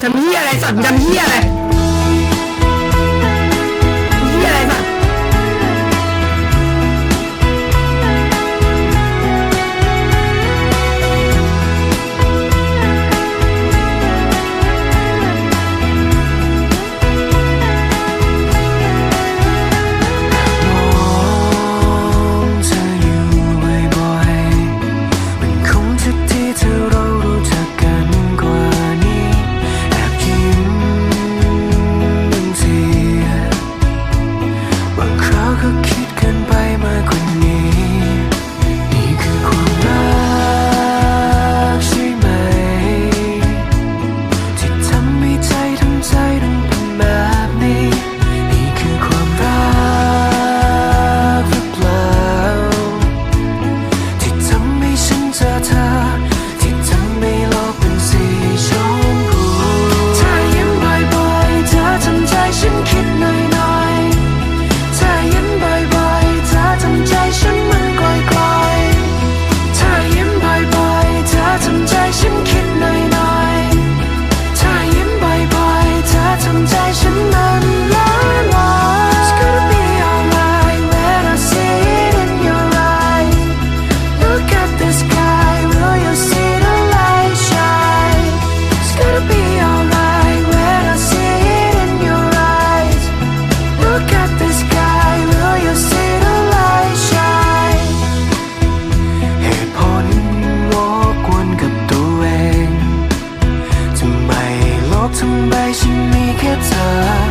ทำเหี้ยอะไรไปตว์ทำเหี้ยอะไร 从百姓里可参。